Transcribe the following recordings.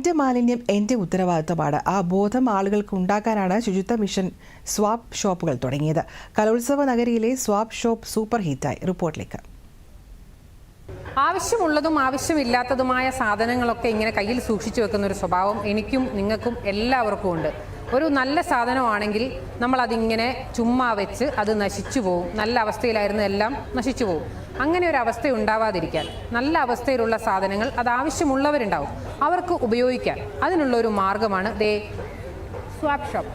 എന്റെ മാലിന്യം എന്റെ ഉത്തരവാദിത്തമാണ്. ആ ബോധം ആളുകൾക്ക് ഉണ്ടാക്കാനാണ് ശുചിത്വ മിഷൻ സ്വാപ്പ് ഷോപ്പുകൾ തുടങ്ങിയത്. കലോത്സവ നഗരിയിലെ സ്വാപ്പ് ഷോപ്പ് സൂപ്പർ ഹിറ്റായി. റിപ്പോർട്ടിലേക്ക്. ആവശ്യമുള്ളതും ആവശ്യമില്ലാത്തതുമായ സാധനങ്ങളൊക്കെ ഇങ്ങനെ കയ്യിൽ സൂക്ഷിച്ചു വെക്കുന്ന ഒരു സ്വഭാവം എനിക്കും നിങ്ങൾക്കും എല്ലാവർക്കും ഉണ്ട് ഒരു നല്ല സാധനമാണെങ്കിൽ നമ്മൾ അതിങ്ങനെ ചുമ്മാ വെച്ച് അത് നശിച്ചു പോകും നല്ല അവസ്ഥയിലായിരുന്ന എല്ലാം നശിച്ചു പോകും അങ്ങനെ ഒരു അവസ്ഥ ഉണ്ടാവാതിരിക്കാൻ നല്ല അവസ്ഥയിലുള്ള സാധനങ്ങൾ അത് ആവശ്യമുള്ളവരുണ്ടാവും. അവർക്ക് ഉപയോഗിക്കാൻ. അതിനുള്ള ഒരു മാർഗമാണ് ദേ സ്വാപ് ഷോപ്പ്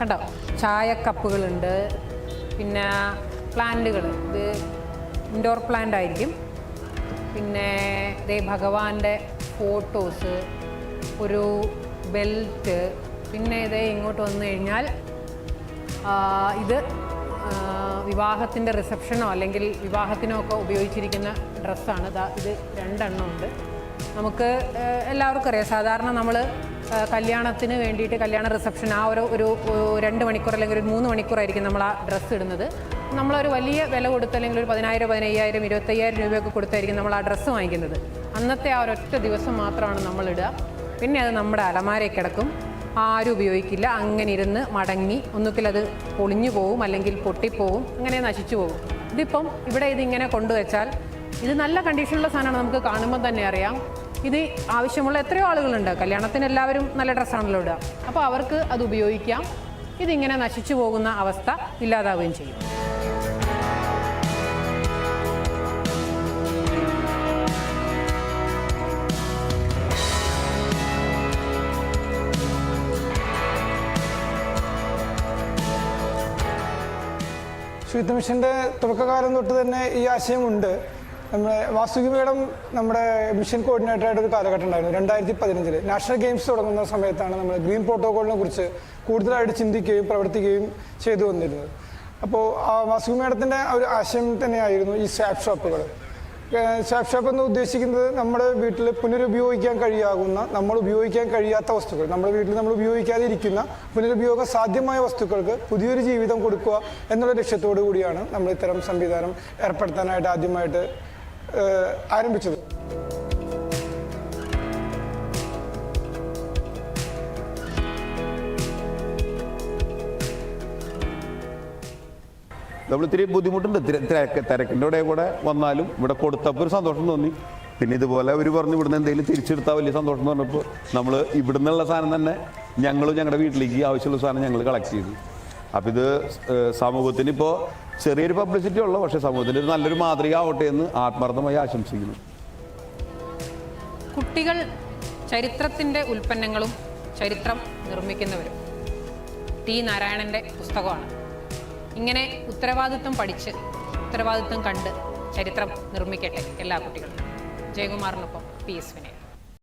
കണ്ടോ? ചായക്കപ്പുകളുണ്ട് പിന്നെ പ്ലാന്റുകൾ. ഇത് ഇൻഡോർ പ്ലാന്റ് ആയിരിക്കും. പിന്നെ ദേ ഭഗവാന്റെ ഫോട്ടോസ് ഒരു ബെൽറ്റ് പിന്നെ ഇതേ ഇങ്ങോട്ട് വന്നു കഴിഞ്ഞാൽ ഇത് വിവാഹത്തിന്റെ റിസപ്ഷനോ അല്ലെങ്കിൽ വിവാഹത്തിനോ ഒക്കെ ഉപയോഗിച്ചിരിക്കുന്ന ഡ്രസ്സാണ് ഇതാ രണ്ടെണ്ണം ഉണ്ട്. നമുക്ക് എല്ലാവർക്കും അറിയാം. സാധാരണ നമ്മൾ കല്യാണത്തിന് വേണ്ടിയിട്ട് കല്യാണ റിസപ്ഷൻ ആ ഒരു ഒരു രണ്ട് മണിക്കൂർ അല്ലെങ്കിൽ ഒരു മൂന്ന് മണിക്കൂറായിരിക്കും നമ്മൾ ആ ഡ്രസ്സ് ഇടുന്നത്. നമ്മളൊരു വലിയ വില കൊടുത്ത് അല്ലെങ്കിൽ ഒരു പതിനായിരം പതിനയ്യായിരം ഇരുപത്തയ്യായിരം രൂപയൊക്കെ കൊടുത്തായിരിക്കും നമ്മൾ ആ ഡ്രസ്സ് വാങ്ങിക്കുന്നത്. അന്നത്തെ ആ ഒരൊറ്റ ദിവസം മാത്രമാണ് നമ്മളിടുക. പിന്നെ അത് നമ്മുടെ അലമാരയിൽ കിടക്കും. ആരും ഉപയോഗിക്കില്ല. അങ്ങനെ ഇരുന്ന് മടങ്ങി ഒന്നുകിൽ അത് പൊളിഞ്ഞു പോവും അല്ലെങ്കിൽ പൊട്ടിപ്പോവും. അങ്ങനെ നശിച്ചു പോകും. ഇതിപ്പം ഇവിടെ ഇതിങ്ങനെ കൊണ്ടുവച്ചാൽ ഇത് നല്ല കണ്ടീഷനുള്ള സാധനമാണ് നമുക്ക് കാണുമ്പോൾ തന്നെ അറിയാം. ഇത് ആവശ്യമുള്ള എത്രയോ ആളുകളുണ്ട്. കല്യാണത്തിന് എല്ലാവരും നല്ല ഡ്രസ്സാണല്ലോ ഇടുക. അപ്പോൾ അവർക്ക് അത് ഉപയോഗിക്കാം. ഇതിങ്ങനെ നശിച്ചു പോകുന്ന അവസ്ഥ ഇല്ലാതാവുകയും ചെയ്യും. ശുചിത്വ മിഷന്റെ തുടക്കകാലം തൊട്ട് തന്നെ ഈ ആശയമുണ്ട്. നമ്മുടെ വാസുകി മേഡം നമ്മുടെ മിഷൻ കോർഡിനേറ്റർ ആയിട്ട് ഒരു കാലഘട്ടം ഉണ്ടായിരുന്നു രണ്ടായിരത്തി പതിനഞ്ചിൽ നാഷണൽ ഗെയിംസ് തുടങ്ങുന്ന സമയത്താണ് നമ്മൾ ഗ്രീൻ പ്രോട്ടോകോളിനെ കുറിച്ച് കൂടുതലായിട്ട് ചിന്തിക്കുകയും പ്രവർത്തിക്കുകയും ചെയ്തു വന്നിരുന്നത്. അപ്പോൾ ആ വാസുകി മേഡത്തിന്റെ ഒരു ആശയം തന്നെയായിരുന്നു ഈ സ്വാപ്പ് ഷോപ്പുകൾ ഷോപ്പ് എന്ന് ഉദ്ദേശിക്കുന്നത് നമ്മുടെ വീട്ടിൽ പുനരുപയോഗിക്കാൻ കഴിയാകുന്ന നമ്മൾ ഉപയോഗിക്കാൻ കഴിയാത്ത വസ്തുക്കൾ. നമ്മുടെ വീട്ടിൽ നമ്മൾ ഉപയോഗിക്കാതെ ഇരിക്കുന്ന പുനരുപയോഗ സാധ്യമായ വസ്തുക്കൾക്ക് പുതിയൊരു ജീവിതം കൊടുക്കുക എന്നുള്ള ലക്ഷ്യത്തോടു കൂടിയാണ് നമ്മൾ ഇത്തരം സംവിധാനം ഏർപ്പെടുത്താനായിട്ട് ആദ്യമായിട്ട് ആരംഭിച്ചത്. നമ്മൾ ഇത്തിരി ബുദ്ധിമുട്ടുണ്ട്. തിരക്കിന്റെ ഇവിടെ കൂടെ വന്നാലും ഇവിടെ കൊടുത്തപ്പോൾ ഒരു സന്തോഷം തോന്നി. പിന്നെ ഇതുപോലെ അവർ പറഞ്ഞു ഇവിടുന്ന് എന്തെങ്കിലും തിരിച്ചെടുത്താൽ വലിയ സന്തോഷം എന്ന് പറഞ്ഞപ്പോൾ നമ്മൾ ഇവിടുന്നുള്ള സാധനം തന്നെ ഞങ്ങളും ഞങ്ങളുടെ വീട്ടിലേക്ക് ആവശ്യമുള്ള സാധനം ഞങ്ങൾ കളക്ട് ചെയ്തു. അപ്പോൾ ഇത് സമൂഹത്തിന് ഇപ്പോൾ ചെറിയൊരു പബ്ലിസിറ്റി ഉള്ളു. പക്ഷേ സമൂഹത്തിന് ഒരു നല്ലൊരു മാതൃക ആവട്ടെ എന്ന് ആത്മാർത്ഥമായി ആശംസിക്കുന്നു. കുട്ടികൾ ചരിത്രത്തിന്റെ ഉൽപ്പന്നങ്ങളും ചരിത്രം നിർമ്മിക്കുന്നവരും ടി നാരായണന്റെ പുസ്തകമാണ്. ഇങ്ങനെ ഉത്തരവാദിത്വം പഠിച്ച് ഉത്തരവാദിത്വം കണ്ട് ചരിത്രം നിർമ്മിക്കട്ടെ എല്ലാ കുട്ടികളും. ജയകുമാറിനൊപ്പം പി എസ് വിനയൻ.